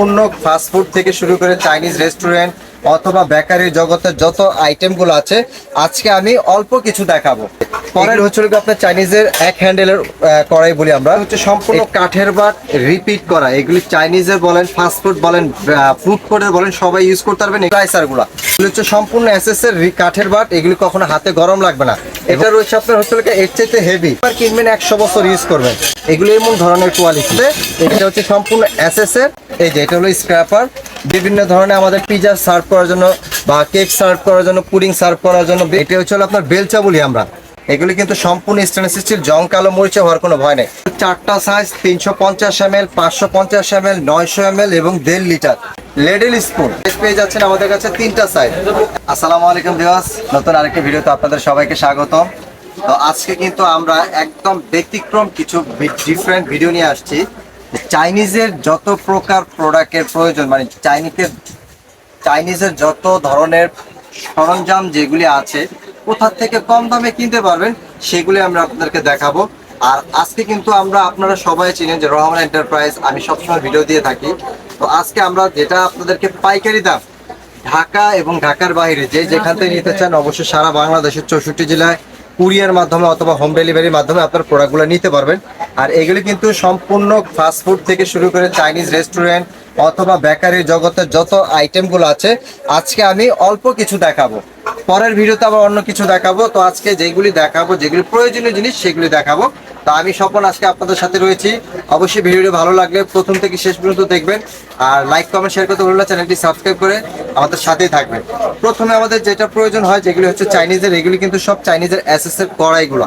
সম্পূর্ণ ফাস্টফুড থেকে শুরু করে চাইনিজ রেস্টুরেন্ট অথবা বেকারি জগতের যত আইটেমগুলো আছে আজকে আমি অল্প কিছু দেখাবো। পরের হচ্ছে আপনার চাইনিজের এক হ্যান্ডেলের কড়াই বলি আমরা। হচ্ছে সম্পূর্ণ কাঠের বাট রিপিট করা। এগুলি চাইনিজের বলেন ফাস্টফুড বলেন ফুড কোর্টের বলেন সবাই ইউজ করতে পারবেন। স্লাইসারগুলা। এগুলো হচ্ছে সম্পূর্ণ এসএস এর কাঠের বাট এগুলি কখনো হাতে গরম লাগবে না। এটা রয়েছে আপনার হচ্ছে এর চাইতে হেভি আর কিনবেন একশো বছর ইউজ করবেন। এগুলো এমন ধরনের কোয়ালিটি এটা হচ্ছে সম্পূর্ণ এসএস এর এই যে, এটা হলো স্ক্র্যাপার বিভিন্ন ধরনের আমাদের পিজা সার্ভ করার জন্য বা কেক সার্ভ করার জন্য পুডিং সার্ভ করার জন্য এটা হচ্ছে আপনার বেলচা বলি আমরা। এগুলি কিন্তু সম্পূর্ণ স্টেনলেস স্টিল জং, কালো মরিচে হওয়ার কোনো ভয় নেই। চারটা সাইজ তিনশো পঞ্চাশ এম এল পাঁচশো পঞ্চাশ এম এল নয়শো এম এল এবং দেড় লিটার। লেডেল স্পুন পেয়ে যাচ্ছেন আমাদের কাছে তিনটা সাইজ আসসালামু আলাইকুম ভিউয়ার্স নতুন আরেকটি ভিডিওতে আপনাদের সবাইকে স্বাগতম। তো আজকে কিন্তু আমরা একদম ব্যতিক্রম কিছু ডিফারেন্ট ভিডিও নিয়ে আসছি। চাইনিজের যত প্রকার প্রোডাক্টের প্রয়োজন মানে চাইনিজের চাইনিজের যত ধরনের সরঞ্জাম যেগুলি আছে কোথা থেকে কম দামে কিনতে পারবেন, সেগুলি আমরা আপনাদেরকে দেখাবো। আর আজকে কিন্তু আমরা আপনারা সবাই চিনেন যে রহমান এন্টারপ্রাইজ, আমি সবসময় ভিডিও দিয়ে থাকি। তো আজকে আমরা যেটা আপনাদেরকে পাইকারি দাম, ঢাকা এবং ঢাকার বাইরে যে যেখান থেকে নিতে চান, অবশ্যই সারা বাংলাদেশের চৌষট্টি জেলায় কুরিয়ার মাধ্যমে অথবা হোম ডেলিভারির মাধ্যমে আপনার প্রোডাক্টগুলো নিতে পারবেন। আর এগুলি কিন্তু সম্পূর্ণ ফাস্টফুড থেকে শুরু করে চাইনিজ রেস্টুরেন্ট অথবা বেকারি জগতের যত আইটেমগুলো আছে, আজকে আমি অল্প কিছু দেখাবো। পরের ভিডিওতে আবার অন্য কিছু দেখাবো। তো আজকে যেগুলি দেখাবো, যেগুলি প্রয়োজনীয় জিনিস, সেগুলি দেখাবো। তো আমি স্বপন আজকে আপনাদের সাথে রয়েছি। অবশ্যই ভিডিওটি ভালো লাগলে প্রথম থেকে শেষ পর্যন্ত দেখবেন। আর লাইক কমেন্ট শেয়ার করতে ভুলবেন চ্যানেলটি সাবস্ক্রাইব করে আমাদের সাথেই থাকবেন। প্রথমে আমাদের যেটা প্রয়োজন হয়, যেগুলি হচ্ছে চাইনিজের, এগুলি কিন্তু সব চাইনিজের এর কড়াইগুলো।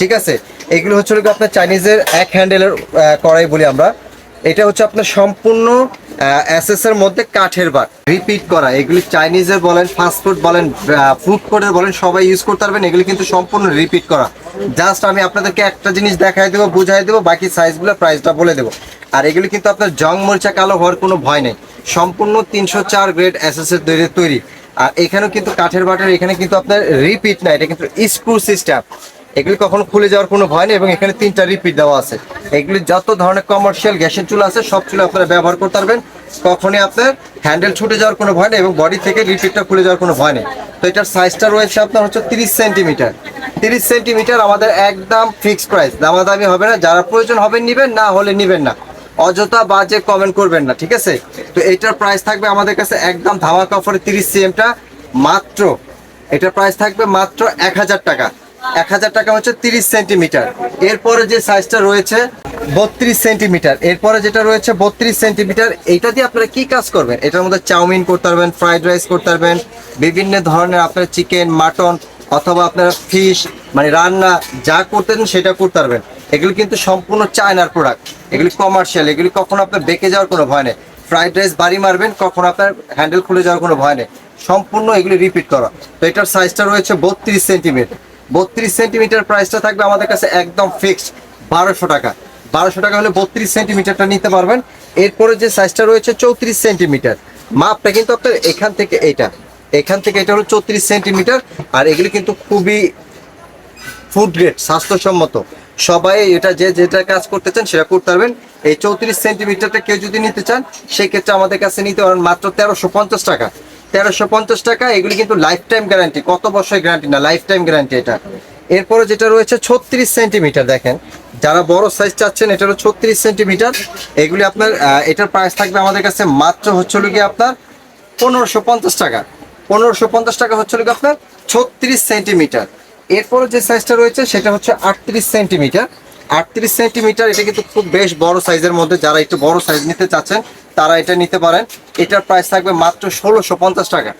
ঠিক আছে? এগুলো হচ্ছে আপনার চাইনিজের এক হ্যান্ডেলের কড়াই বলি আমরা। এটা হচ্ছে আপনার সম্পূর্ণ এর মধ্যে কাঠের বাট। রিপিট করা, এগুলি চাইনিজের বলেন ফাস্টফুড বলেন ফুড কোর্টের বলেন, সবাই ইউজ করতে পারবেন, এগুলি কিন্তু সম্পূর্ণ রিপিট করা। জাস্ট আমি আপনাদেরকে একটা জিনিস দেখাই দেবো, বুঝাই দেবো, বাকি সাইজগুলো প্রাইসটা বলে দেবো। আর এগুলি কিন্তু আপনার জং, মরিচা, কালো হওয়ার কোনো ভয় নেই। সম্পূর্ণ তিনশো চার গ্রেড এসএস এর তৈরি তৈরি। আর এখানেও কিন্তু কাঠের বাটের, এখানে কিন্তু আপনার রিপিট না, এটা কিন্তু স্ক্রু সিস্টেম এগুলি কখনো খুলে যাওয়ার কোনো ভয় নেই এবং এখানে তিনটা রিপিট দেওয়া আছে। এগুলি যত ধরনের কমার্শিয়াল গ্যাসের চুলা আছে, সব চুলা আপনারা ব্যবহার করতে পারবেন। কখনই আপনার হ্যান্ডেল ছুটে যাওয়ার কোনো ভয় নেই এবং বডি থেকে রিপিটটা খুলে যাওয়ার কোনো ভয় নেই। তো এটার সাইজটা রয়েছে আপনার হচ্ছে তিরিশ সেন্টিমিটার তিরিশ সেন্টিমিটার আমাদের একদম ফিক্সড প্রাইস দামাদামি হবে না। যারা প্রয়োজন হবে নিবেন, না হলে নিবেন না। অযথা বাজে কমেন্ট করবেন না, ঠিক আছে? তো এইটার প্রাইস থাকবে আমাদের কাছে একদম ধামাকা অফারে তিরিশ সিএমটা মাত্র, এটার প্রাইস থাকবে মাত্র এক হাজার টাকা। এক হাজার টাকা হচ্ছে তিরিশ সেন্টিমিটার। এরপরে যে সাইজটা রয়েছে, বত্রিশ সেন্টিমিটার। এরপরে যেটা রয়েছে, বত্রিশ সেন্টিমিটার, এইটা দিয়ে আপনারা কি কাজ করবেন? এটার মধ্যে চাউমিন করতে পারবেন ফ্রাইড রাইস করতে পারবেন, বিভিন্ন ধরনের আপনার চিকেন মাটন অথবা আপনারা ফিশ মানে রান্না যা করতেন সেটা করতে পারবেন। এগুলো কিন্তু সম্পূর্ণ চায়নার প্রোডাক্ট এগুলি কমার্শিয়াল এগুলি কখনো আপনার বেঁকে যাওয়ার কোনো ভয় নেই। ফ্রাইড রাইস বাড়ি মারবেন, কখনো আপনার হ্যান্ডেল খুলে যাওয়ার কোনো ভয় নেই। সম্পূর্ণ এগুলি রিপিট করা। তো এটার সাইজটা রয়েছে বত্রিশ সেন্টিমিটার। বত্রিশ সেন্টিমিটার প্রাইসটা থাকবে আমাদের কাছে একদম ফিক্সড বারোশো টাকা। বারোশো টাকা হলে বত্রিশ সেন্টিমিটারটা নিতে পারবেন। এরপরে যে সাইজটা রয়েছে চৌত্রিশ সেন্টিমিটার। মাপটা কিন্তু আপনার এখান থেকে এটা এখান থেকে এটা হলো চৌত্রিশ সেন্টিমিটার। আর এগুলি কিন্তু খুবই ফুড গ্রেড স্বাস্থ্যসম্মত। সবাই এটা যে যেটা কাজ করতে চান সেটা করতে পারবেন। এই চৌত্রিশ সেন্টিমিটারটা কেউ যদি নিতে চান, সেক্ষেত্রে আমাদের কাছে নিতে পারেন মাত্র তেরোশো পঞ্চাশ টাকা। তেরোশো পঞ্চাশ টাকা, এগুলি কিন্তু লাইফ টাইম গ্যারান্টি কত বছরের গ্যারান্টি না লাইফ টাইম গ্যারান্টি এটা। এরপরে যেটা রয়েছে ছত্রিশ সেন্টিমিটার দেখেন। যারা বড় সাইজ চাচ্ছেন এটা হলো ছত্রিশ সেন্টিমিটার এগুলি আপনার এটার প্রাইস থাকবে আমাদের কাছে মাত্র হচ্ছে গিয়ে আপনার পনেরোশো পঞ্চাশ টাকা। পনেরোশো পঞ্চাশ টাকা হচ্ছে গিয়ে আপনার ছত্রিশ সেন্টিমিটার এরপরে যে সাইজটা রয়েছে, সেটা হচ্ছে আটত্রিশ সেন্টিমিটার আটত্রিশ সেন্টিমিটার এটা কিন্তু খুব বেশ বড় সাইজের মধ্যে, যারা একটু বড় সাইজ নিতে চাচ্ছেন তারা এটা নিতে পারেন। এটার প্রাইস থাকবে মাত্র ষোলোশো পঞ্চাশ টাকা।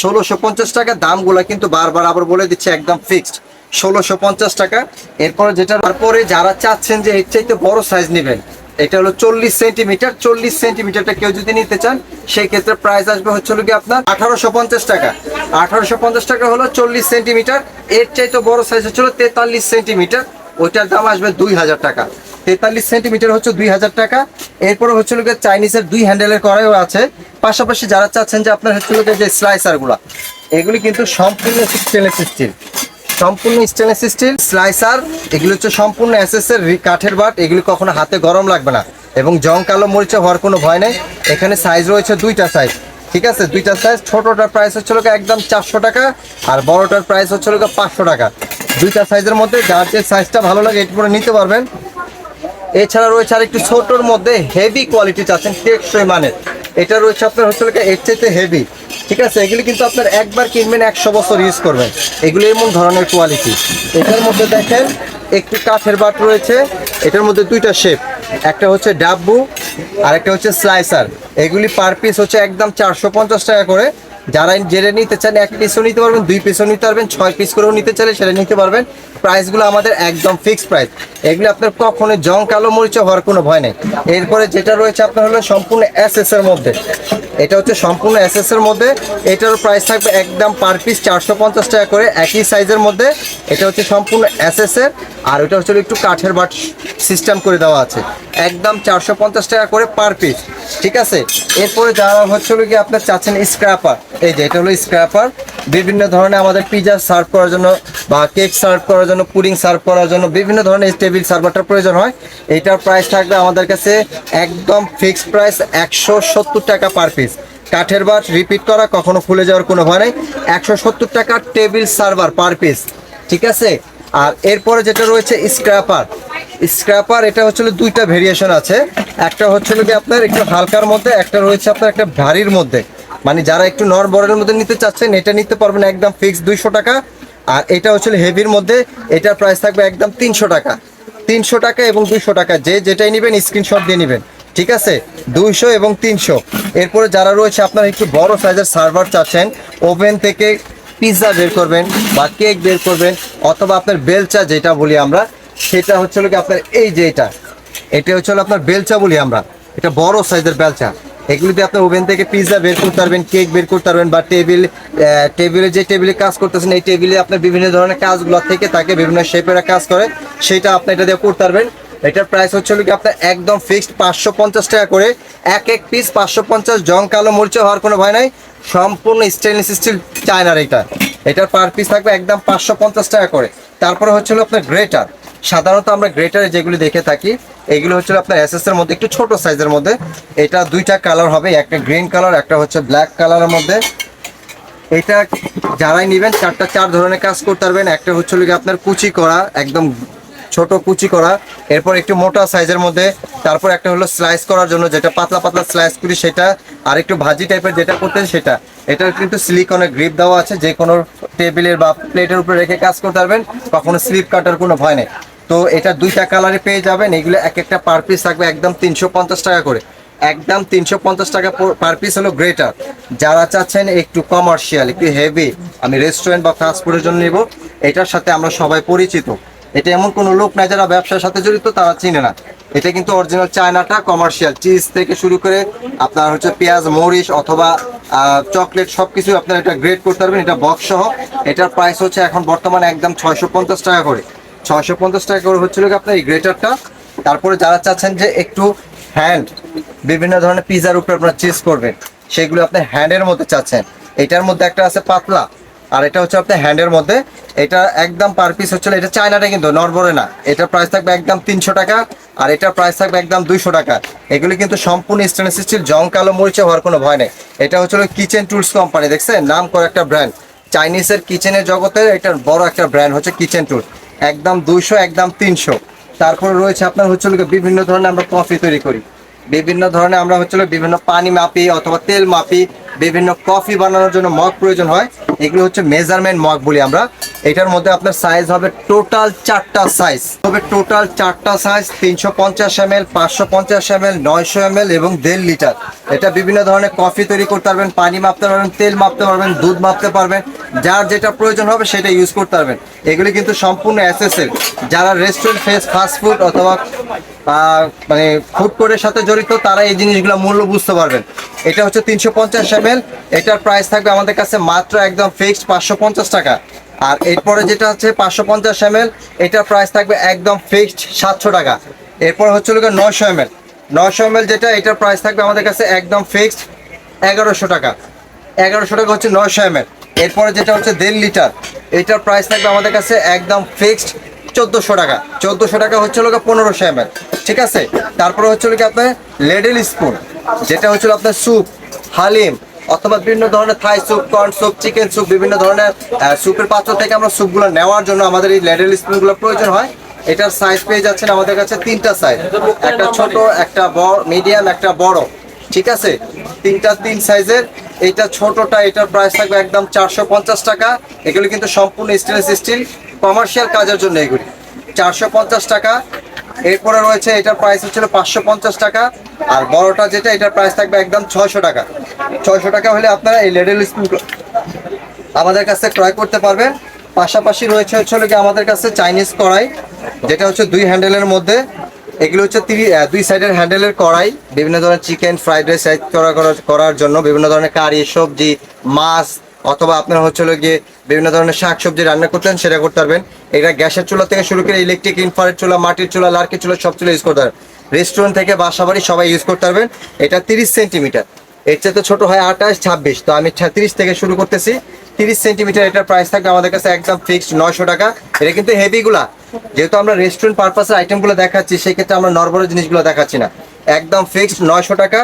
ষোলোশো পঞ্চাশ টাকা, দামগুলো কিন্তু বারবার আবার বলে দিচ্ছে, একদম ফিক্সড ষোলোশো পঞ্চাশ টাকা। এরপরে যেটা, তারপরে যারা চাচ্ছেন যে এর চাইতে বড় সাইজ নেবেন, এটা হলো চল্লিশ সেন্টিমিটার চল্লিশ সেন্টিমিটারটা কেউ যদি নিতে চান, সেই ক্ষেত্রে প্রাইস আসবে হচ্ছে হলো কি আপনার আঠারোশো পঞ্চাশ টাকা। আঠারোশো পঞ্চাশ টাকা হলো চল্লিশ সেন্টিমিটার এর চাইতে বড় সাইজ হচ্ছিল তেতাল্লিশ সেন্টিমিটার ওইটার দাম আসবে দুই হাজার টাকা। তেতাল্লিশ সেন্টিমিটার হচ্ছে দুই হাজার টাকা। এরপরে হচ্ছে লোকের চাইনিজের দুই হ্যান্ডেলের করাইও আছে। পাশাপাশি যারা চাচ্ছেন যে আপনার হচ্ছে লোকের যে স্লাইসারগুলা, এগুলি কিন্তু সম্পূর্ণ স্টেনলেস স্টিল সম্পূর্ণ স্টেনলেস স্টিল স্লাইসার এগুলো হচ্ছে সম্পূর্ণ এর কাঠের বাট এগুলি কখনো হাতে গরম লাগবে না। এবং জং কালো মরিচে হওয়ার কোনো ভয় নেই। এখানে সাইজ রয়েছে দুইটা সাইজ ঠিক আছে? দুইটা সাইজ ছোটটার প্রাইস হচ্ছে লোক একদম চারশো টাকা আর বড়টার প্রাইস হচ্ছে লোক পাঁচশো টাকা। দুইটা সাইজের মধ্যে যার যে সাইজটা ভালো লাগে এটা করে নিতে পারবেন। এছাড়া রয়েছে আর একটু ছোটোর মধ্যে হেভি কোয়ালিটি চাচ্ছেন টেকসই মানের। এটা রয়েছে আপনার হচ্ছে এর চাইতে হেভি ঠিক আছে? এগুলি কিন্তু আপনার একবার কিনবেন একশো বছর ইউজ করবেন। এগুলি এমন ধরনের কোয়ালিটি এটার মধ্যে দেখেন, একটি কাঠের বাট রয়েছে। এটার মধ্যে দুইটা শেপ একটা হচ্ছে ডাব্বু আর একটা হচ্ছে স্লাইসার এগুলি পার পিস হচ্ছে একদম চারশো পঞ্চাশ টাকা করে। যারা যেটা নিতে চান, এক পিসও নিতে পারবেন, দুই পিসও নিতে পারবেন, ছয় পিস করেও নিতে চাইলে সেটা নিতে পারবেন। প্রাইসগুলো আমাদের একদম ফিক্সড প্রাইস এগুলো আপনার কখনো জং, কালো মরিচে হওয়ার কোনো ভয় নেই। এরপরে যেটা রয়েছে আপনার হলো সম্পূর্ণ এস এর মধ্যে। এটা হচ্ছে সম্পূর্ণ এস এর মধ্যে। এটার প্রাইস থাকবে একদম পার পিস চারশো পঞ্চাশ টাকা করে। একই সাইজের মধ্যে। এটা হচ্ছে সম্পূর্ণ এস এর। আর ওটা হচ্ছে একটু কাঠের বাট সিস্টেম করে দেওয়া আছে। একদম চারশো পঞ্চাশ টাকা করে পার পিস ঠিক আছে? এরপরে যারা হচ্ছে কি আপনার চাচ্ছেন স্ক্র্যাপার এই যে এটা হলো স্ক্র্যাপার বিভিন্ন ধরনের আমাদের পিজা সার্ভ করার জন্য বা কেক সার্ভ করার জন্য পুডিং সার্ভ করার জন্য বিভিন্ন ধরনের টেবিল সার্ভারটার প্রয়োজন হয়। এটার প্রাইস থাকবে আমাদের কাছে একদম ফিক্সড প্রাইস একশো সত্তর টাকা পার পিস কাঠের বাট রিপিট করা, কখনো খুলে যাওয়ার কোনো ভয় নেই। একশো সত্তর টাকা টেবিল সার্ভার পার পিস ঠিক আছে? আর এরপরে যেটা রয়েছে স্ক্র্যাপার স্ক্র্যাপার এটা হচ্ছে দুইটা ভেরিয়েশন আছে। একটা হচ্ছে কি আপনার একটু হালকার মধ্যে, একটা রয়েছে আপনার একটা ভারীর মধ্যে। মানে যারা একটু নর বরের মধ্যে নিতে চাচ্ছেন, এটা নিতে পারবেন একদম ফিক্স দুইশো টাকা। আর এটা হচ্ছে হেভির মধ্যে, এটার প্রাইস থাকবে একদম তিনশো টাকা। তিনশো টাকা এবং দুইশো টাকা, যে যেটাই নেবেন স্ক্রিনশট দিয়ে নেবেন। ঠিক আছে? দুইশো এবং তিনশো। এরপরে যারা রয়েছে, আপনার একটু বড় সাইজের সার্ভার চাচ্ছেন ওভেন থেকে পিৎজা বের করবেন বা কেক বের করবেন, অথবা আপনার বেলচা যেটা বলি আমরা, সেটা হচ্ছে কি আপনার এই যে এটা। এটা হচ্ছে আপনার বেলচা বলি আমরা। এটা বড় সাইজের বেলচা। এগুলিতে আপনার ওভেন থেকে পিৎজা বের করতে পারবেন কেক বের করতে পারবেন বা টেবিল টেবিলে যে টেবিলে কাজ করতেছেন, এই টেবিলে আপনার বিভিন্ন ধরনের কাজগুলো থেকে তাকে বিভিন্ন শেপের কাজ করে, সেটা আপনি এটা দিয়ে করতে পারবেন। এটার প্রাইস হচ্ছে কি আপনার একদম ফিক্সড পাঁচশো পঞ্চাশ টাকা করে। এক এক পিস পাঁচশো পঞ্চাশ, জং, কালো মরিচে হওয়ার কোনো ভয় নাই। সম্পূর্ণ স্টেনলেস স্টিল চায়নার এটা। এটার পার পিস থাকবে একদম পাঁচশো পঞ্চাশ টাকা করে। তারপরে হচ্ছে আপনার গ্রেটার সাধারণত আমরা গ্রেটারে যেগুলি দেখে থাকি এগুলো হচ্ছে আপনার এসএস এর মধ্যে, একটু ছোট সাইজের মধ্যে। এটা দুইটা কালার হবে, একটা গ্রিন কালার একটা হচ্ছে ব্ল্যাক কালারের মধ্যে। এটা যারাই নেবেন, চারটা চার ধরনের কাজ করতে পারবেন। একটা হচ্ছে গিয়ে আপনার কুচি করা, একদম ছোট কুচি করা। এরপর একটু মোটা সাইজের মধ্যে, তারপর একটা হলো স্লাইস করার জন্য যেটা পাতলা পাতলা স্লাইস করি সেটা, আর একটু ভাজি টাইপের যেটা করতেন সেটা। এটার কিন্তু সিলিকনের গ্রিপ দেওয়া আছে, যে কোনো টেবিলের বা প্লেটের উপরে রেখে কাজ করতে পারবেন। কখনো স্লিপ কাটার কোনো ভয় নেই। তো এটা দুইটা কালারে পেয়ে যাবেন। এগুলো এক একটা পার পিস থাকবে একদম তিনশো পঞ্চাশ টাকা করে। একদম তিনশো পঞ্চাশ টাকা পার পিস হলো গ্রেটার যারা চাচ্ছেন একটু কমার্শিয়াল একটু হেভি আমি রেস্টুরেন্ট বা ফাস্ট ফুডের জন্য নেব। এটার সাথে আমরা সবাই পরিচিত। এটা এমন কোনো লোক নাই যারা ব্যবসার সাথে জড়িত, তারা চিনে না। এটা কিন্তু অরিজিনাল চায়নাটা কমার্শিয়াল চিজ থেকে শুরু করে আপনার হচ্ছে পেঁয়াজ, মরিচ অথবা চকলেট সব কিছু আপনার এটা গ্রেড করতে পারবেন। এটা বক্স সহ। এটার প্রাইস হচ্ছে এখন বর্তমানে একদম ছয়শো পঞ্চাশ টাকা করে। ছয়শো পঞ্চাশ টাকা করে হচ্ছিল কি আপনার এই গ্রেটারটা। তারপরে যারা চাচ্ছেন যে একটু হ্যান্ড বিভিন্ন ধরনের পিজার উপরে আপনারা চিজ করবেন, সেগুলো আপনি হ্যান্ডের মধ্যে চাচ্ছেন। এটার মধ্যে একটা আছে পাতলা, আর এটা হচ্ছে আপনার হ্যান্ডের মধ্যে। এটা একদম পার পিস হচ্ছিল, এটা চায়নাটা কিন্তু নরবরে না। এটার প্রাইস থাকবে একদম তিনশো টাকা, আর এটার প্রাইস থাকবে একদম দুইশো টাকা। এগুলি কিন্তু সম্পূর্ণ স্টেনলেস স্টিল জং, কালো মরিচে হওয়ার কোনো ভয় নেই। এটা হচ্ছিল কিচেন টুলস কোম্পানি দেখছেন? নাম করে একটা ব্র্যান্ড চাইনিজের কিচেনের জগতের এটা বড় একটা ব্র্যান্ড হচ্ছে কিচেন টুল একদম দুইশো একদম তিনশো। তারপরে রয়েছে আপনার হচ্ছে বিভিন্ন ধরনের আমরা কফি তৈরি করি। বিভিন্ন ধরনের আমরা হচ্ছে বিভিন্ন পানি মাপি অথবা তেল মাপি, বিভিন্ন কফি বানানোর জন্য মগ প্রয়োজন হয়। এগুলো হচ্ছে মেজারমেন্ট মগ বলি আমরা। এটার মধ্যে আপনার সাইজ হবে টোটাল চারটা সাইজ হবে টোটাল চারটা সাইজ তিনশো পঞ্চাশ এম এল পাঁচশো পঞ্চাশ এম এল নয়শো এম এল এবং দেড় লিটার এটা বিভিন্ন ধরনের কফি তৈরি করতে পারবেন, পানি মাপতে পারবেন, তেল মাপতে পারবেন, দুধ মাপতে পারবেন। যার যেটা প্রয়োজন হবে সেটা ইউজ করতে পারবেন। এগুলি কিন্তু সম্পূর্ণ এসএসএল যারা রেস্টুরেন্ট ফেস ফাস্টফুড অথবা মানে ফুড কোর্টের সাথে জড়িত, তারা এই জিনিসগুলো মূল্য বুঝতে পারবেন। এটা হচ্ছে তিনশো পঞ্চাশ এম এটার প্রাইস থাকবে আমাদের কাছে মাত্র একদম ফিক্সড পাঁচশো পঞ্চাশ টাকা। আর এরপরে যেটা হচ্ছে পাঁচশো পঞ্চাশ এম এটার প্রাইস থাকবে একদম ফিক্সড সাতশো টাকা। এরপর হচ্ছে লোক নয়শো এম এল নয়শো এম যেটা, এটার প্রাইস থাকবে আমাদের কাছে একদম ফিক্সড এগারোশো টাকা। এগারোশো টাকা হচ্ছে নয়শো এম এরপরে যেটা হচ্ছে দেড় লিটার, এটার প্রাইস থাকবে আমাদের কাছে একদম ফিক্সড চোদ্দোশো টাকা। চোদ্দোশো টাকা হচ্ছে লোক পনেরোশো এম ঠিক আছে? তারপরে হচ্ছে হলো কি আপনার লেডেল স্পুন, যেটা হচ্ছে আপনার স্যুপ, হালিম অথবা বিভিন্ন ধরনের Thai soup corn soup chicken soup বিভিন্ন ধরনের স্যুপের পাত্র থেকে আমরা স্যুপগুলো নেওয়ার জন্য আমাদের এই লেডেল স্পুনগুলো প্রয়োজন হয়। এটার সাইজ পেয়ে যাচ্ছেন আমাদের কাছে তিনটা সাইজ একটা ছোট, একটা বড় মিডিয়াম একটা বড়। ঠিক আছে? তিনটা, তিন সাইজের এইটা ছোটটা, এটার প্রাইস থাকবে একদম চারশো পঞ্চাশ টাকা। এগুলি কিন্তু সম্পূর্ণ স্টেনলেস স্টিল কমার্শিয়াল কাজের জন্য এগুলি। চারশো পঞ্চাশ টাকা। এরপরে রয়েছে, এটার প্রাইস হচ্ছিল পাঁচশো পঞ্চাশ টাকা। আর বড়টা যেটা, এটার প্রাইস থাকবে একদম ছয়শো টাকা। ছয়শো টাকা হলে আপনারা এই লেডেল স্পুনগুলো আমাদের কাছে ক্রয় করতে পারবেন। পাশাপাশি রয়েছে হচ্ছে হলো আমাদের কাছে চাইনিজ কড়াই, যেটা হচ্ছে দুই হ্যান্ডেলের মধ্যে। এগুলো হচ্ছে দুই সাইডের হ্যান্ডেলের কড়াই। বিভিন্ন ধরনের চিকেন ফ্রাইড রাইস করা করা- করার জন্য বিভিন্ন ধরনের কারি সবজি, মাছ, অথবা আপনার হচ্ছে গিয়ে বিভিন্ন ধরনের শাক সবজি রান্না করতেন সেটা করতে পারবেন। এটা গ্যাসের চুলা থেকে শুরু করে ইলেকট্রিক ইনফ্রারেড চুলা, মাটির চুলা লার্কির চুলা, সব চুলা ইউজ করতে পারবেন। রেস্টুরেন্ট থেকে বাসা বাড়ি সবাই ইউজ করতে পারবেন। এটা তিরিশ সেন্টিমিটার এর চেয়ে তো ছোট হয় আঠাশ, ছাব্বিশ। তো আমি তিরিশ থেকে শুরু করতেছি। তিরিশ সেন্টিমিটার এটার প্রাইস থাকবে আমাদের কাছে একদম ফিক্সড নয়শো টাকা। এটা কিন্তু হেভিগুলা যেহেতু আমরা রেস্টুরেন্ট পারপাসের আইটেমগুলো দেখাচ্ছি, সেক্ষেত্রে আমরা নর্মাল জিনিসগুলো দেখাচ্ছি না। একদম ফিক্সড নয়শো টাকা।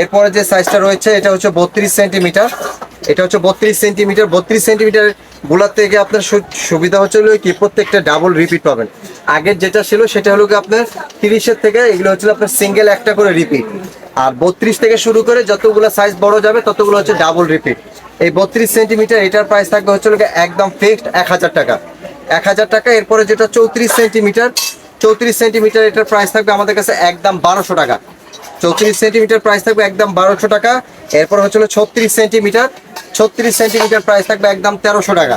এরপরে যে সাইজটা রয়েছে, এটা হচ্ছে বত্রিশ সেন্টিমিটার এটা হচ্ছে বত্রিশ সেন্টিমিটার বত্রিশ সেন্টিমিটারগুলার থেকে আপনার সুবিধা হচ্ছে হলো কি, প্রত্যেকটা ডাবল রিপিট পাবেন। আগের যেটা ছিল, সেটা হলো কি আপনার তিরিশের থেকে, এগুলো হচ্ছে আপনার সিঙ্গেল একটা করে রিপিট আর বত্রিশ থেকে শুরু করে যতগুলো সাইজ বড় যাবে, ততগুলো হচ্ছে ডাবল রিপিট এই বত্রিশ সেন্টিমিটার এটার প্রাইস থাকবে হচ্ছে একদম ফিক্সড এক হাজার টাকা। এক হাজার টাকা, এরপরে যেটা চৌত্রিশ সেন্টিমিটার চৌত্রিশ সেন্টিমিটার এটার প্রাইস থাকবে আমাদের কাছে একদম বারোশো টাকা। চৌত্রিশ সেন্টিমিটার প্রাইস থাকবে একদম বারোশো টাকা। এরপর হচ্ছিল ছত্রিশ সেন্টিমিটার। ছত্রিশ সেন্টিমিটার প্রাইস থাকবে একদম তেরোশো টাকা।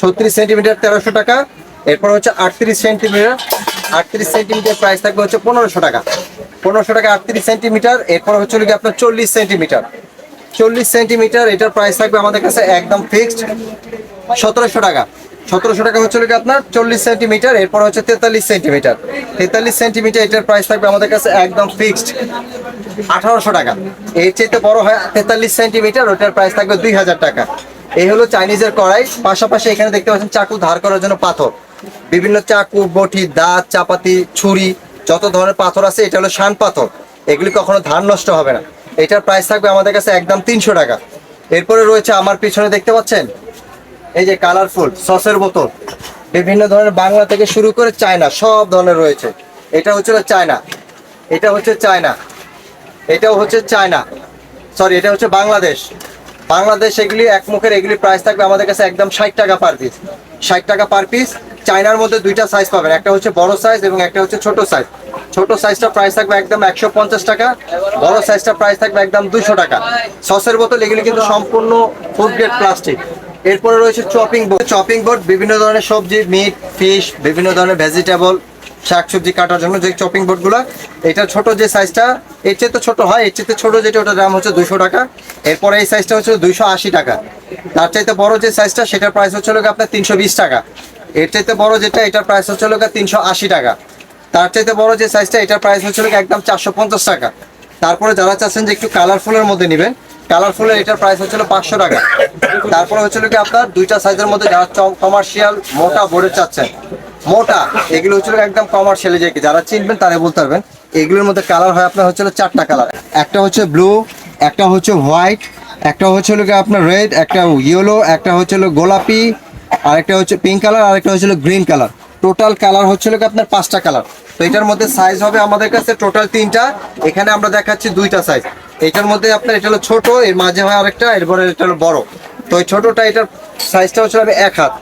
ছত্রিশ সেন্টিমিটার তেরোশো টাকা। এরপর হচ্ছে আটত্রিশ সেন্টিমিটার। আটত্রিশ সেন্টিমিটার প্রাইস থাকবে হচ্ছে পনেরোশো টাকা। পনেরোশো টাকা আটত্রিশ সেন্টিমিটার। এরপর হচ্ছে কি আপনার চল্লিশ সেন্টিমিটার। চল্লিশ সেন্টিমিটার এটার প্রাইস থাকবে আমাদের কাছে একদম ফিক্সড সতেরোশো টাকা। সতেরোশো টাকা হচ্ছে কি আপনার? চল্লিশ সেন্টিমিটার, এরপর হচ্ছে তেতাল্লিশ সেন্টিমিটার। তেতাল্লিশ সেন্টিমিটার এটার প্রাইস থাকবে আমাদের কাছে একদম ফিক্সড আঠারোশো টাকা। এর চাইতে বড় হয় তেতাল্লিশ সেন্টিমিটার, ওটার প্রাইস থাকবে দুই হাজার টাকা। এই হলো চাইনিজের কড়াই। পাশাপাশি এখানে দেখতে পাচ্ছেন চাকু ধার করার জন্য পাথর। বিভিন্ন চাকু, বটি, দাঁত, চাপাতি, ছুরি, যত ধরনের পাথর আছে, এটা হলো শান পাথর। এগুলি কখনো ধান নষ্ট হবে না। এটার প্রাইস থাকবে আমাদের কাছে একদম তিনশো টাকা। এরপরে রয়েছে আমার পিছনে দেখতে পাচ্ছেন এই যে কালারফুল সসের বোতল বিভিন্ন ধরনের বাংলা থেকে শুরু করে চায়না, সব ধরনের রয়েছে। এটা হচ্ছে চায়না। এটা হচ্ছে চায়না। এটাও হচ্ছে চায়না। সরি এটা হচ্ছে বাংলাদেশ। বাংলাদেশ এগুলি এক মুখের, এগুলি প্রাইস থাকবে আমাদের কাছে একদম ষাট টাকা পার পিস ষাট টাকা পার পিস চায়নার মধ্যে দুইটা সাইজ পাবেন। একটা হচ্ছে বড় সাইজ এবং একটা হচ্ছে ছোট সাইজ ছোট সাইজটা প্রাইস থাকবে একদম একশো পঞ্চাশ টাকা, বড় সাইজটা প্রাইস থাকবে একদম দুশো টাকা। সসের বোতল এগুলি কিন্তু সম্পূর্ণ ফুড গ্রেড প্লাস্টিক এরপরে রয়েছে চপিং বোর্ড চপিং বোর্ড বিভিন্ন ধরনের সবজি মিট ফিশ বিভিন্ন ধরনের ভেজিটেবল শাকসবজি কাটার জন্য যে চপিং বোর্ড বোর্ডগুলো এটা ছোট যে সাইজটা এর চেয়ে তো ছোট হয়, এর চেয়ে ছোট যেটা, ওটার দাম হচ্ছে দুশো টাকা। এরপরে এই সাইজটা হচ্ছে দুইশো আশি টাকা। তার চাইতে বড় যে সাইজটা সেটার প্রাইস হচ্ছে লোক আপনার তিনশো বিশ টাকা। এর চাইতে বড় যেটা, এটার প্রাইস হচ্ছে লোক তিনশো আশি টাকা। তার চাইতে বড় যে সাইজটা এটার প্রাইস হচ্ছে লোক একদম চারশো পঞ্চাশ টাকা। তারপরে যারা চাচ্ছেন যে একটু কালারফুলের মধ্যে নেবেন কালারফুলের এটার প্রাইস হচ্ছিল পাঁচশো টাকা। তারপরে হচ্ছিল কি আপনার দুইটা সাইজের মধ্যে যারা কমার্শিয়াল মোটা বোর্ডে চাচ্ছেন, মোটা, এগুলো হচ্ছিল একদম কমার্শিয়াল যে যারা চিনবেন তারা বলতে পারবেন। এগুলোর মধ্যে কালার হয় আপনার হচ্ছিল চারটা কালার একটা হচ্ছে ব্লু একটা হচ্ছে হোয়াইট একটা হচ্ছে গিয়ে আপনার রেড একটা ইয়েলো একটা হচ্ছে গোলাপি, আরেকটা হচ্ছে পিঙ্ক কালার আরেকটা হচ্ছে গ্রিন কালার টোটাল কালার হচ্ছিল কি আপনার পাঁচটা কালার তো এটার মধ্যে সাইজ হবে আমাদের কাছে টোটাল তিনটা। এখানে আমরা দেখাচ্ছি দুইটা সাইজ এটার মধ্যে আপনার এটা হলো ছোট, এর মাঝে হয় আরেকটা, এরপরে এটা হলো বড়। তো ওই ছোটটা, এটার সাইজটা হচ্ছে এক হাত।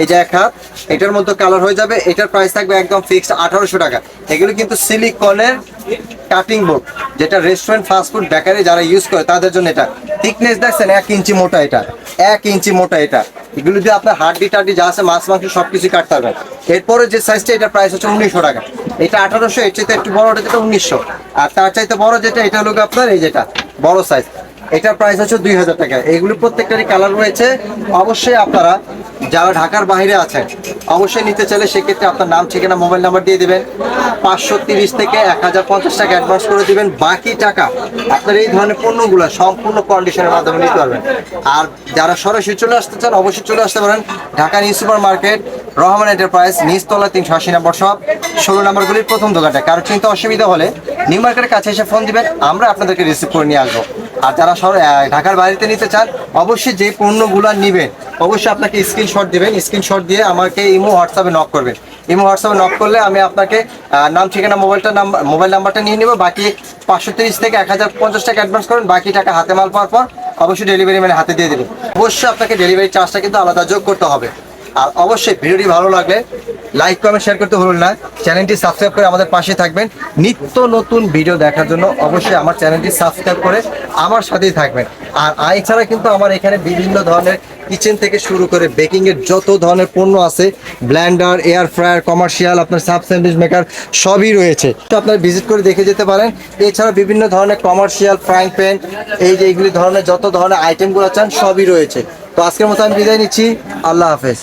এই যে এক হাত এটার মধ্যে কালার হয়ে যাবে, এটার প্রাইস থাকবে একদম ফিক্সড আঠারোশো টাকা। এগুলো কিন্তু সিলিকনের কাটিং বোর্ড যেটা রেস্টুরেন্ট ফাস্টফুড বেকারি যারা ইউজ করে, তাদের জন্য এটা। থিকনেস দেখছেন, এক ইঞ্চি মোটা এটা, এক ইঞ্চি মোটা এটা। এগুলো দিয়ে আপনার হাড্ডি টাড্ডি যা আছে, মাছ, মাংস সব কিছু কাটতে পারবেন। এরপরে যে সাইজটা এটার প্রাইস হচ্ছে উনিশশো টাকা। এটা আঠারোশো, এর চাইতে একটু বড় যেটা উনিশশো। আর তার চাইতে বড় যেটা, এটা হলো আপনার এই যেটা, বড় সাইজ এটার প্রাইস হচ্ছে দুই হাজার টাকা। এইগুলি প্রত্যেকটারই কালার রয়েছে। অবশ্যই আপনারা যারা ঢাকার বাইরে আছেন, অবশ্যই নিতে চাইলে সেক্ষেত্রে আপনার নাম, ঠিকানা মোবাইল নাম্বার দিয়ে দেবেন। পাঁচশো তিরিশ থেকে এক হাজার পঞ্চাশ টাকা অ্যাডভান্স করে দিবেন। বাকি টাকা আপনার এই ধরনের পণ্যগুলো সম্পূর্ণ কন্ডিশনের মাধ্যমে নিতে পারবেন। আর যারা সরাসরি চলে আসতে চান, অবশ্যই চলে আসতে পারেন Dhaka new super market Rahman enterprise নিচতলা তিনশো আশি নম্বর সব ষোলো নম্বরগুলির প্রথম দোকানটা। কারও চিন্তা অসুবিধা হলে নিউ মার্কেটের কাছে এসে ফোন দিবেন, আমরা আপনাদেরকে রিসিভ করে নিয়ে আসব। আর যারা শহর- ঢাকার বাইরেতে নিতে চান, অবশ্যই যে পণ্যগুলো নেবেন অবশ্যই আপনাকে স্ক্রিনশট দিবেন। স্ক্রিনশট দিয়ে আমাকে ইমো হোয়াটসঅ্যাপে নক করবেন। ইমো হোয়াটসঅ্যাপে নক করলে আমি আপনাকে নাম, ঠিকানা মোবাইলটা নাম্বার মোবাইল নাম্বারটা নিয়ে নেব। বাকি পাঁচশো তিরিশ থেকে এক হাজার পঞ্চাশ টাকা অ্যাডভান্স করবেন বাকি টাকা হাতে মাল পাওয়ার পর অবশ্যই ডেলিভারি ম্যান হাতে দিয়ে দেবেন। অবশ্যই আপনাকে ডেলিভারি চার্জটা কিন্তু আলাদা যোগ করতে হবে। আর অবশ্যই ভিডিওটি ভালো লাগলে লাইক কমেন্ট শেয়ার করতে ভুলুন না। চ্যানেলটি সাবস্ক্রাইব করে আমাদের পাশে থাকবেন। নিত্য নতুন ভিডিও দেখার জন্য অবশ্যই আমার চ্যানেলটি সাবস্ক্রাইব করে আমার সাথেই থাকবেন। আর আই ছাড়া কিন্তু আমার এখানে বিভিন্ন ধরনের কিচেন থেকে শুরু করে বেকিং এর যত ধরনের পণ্য আছে ব্ল্যান্ডার এয়ার ফ্রায়ার কমার্শিয়াল আপনার সাব স্যান্ডউইচ মেকার সবই রয়েছে। তো আপনারা ভিজিট করে দেখে যেতে পারেন। এছাড়া বিভিন্ন ধরনের কমার্শিয়াল ফ্রাইং প্যান এই যে এইগুলি ধরনের যত ধরনের আইটেমগুলো চান, সবই রয়েছে। তো আজকের মতো আমি বিদায় নিচ্ছি। আল্লাহ হাফেজ।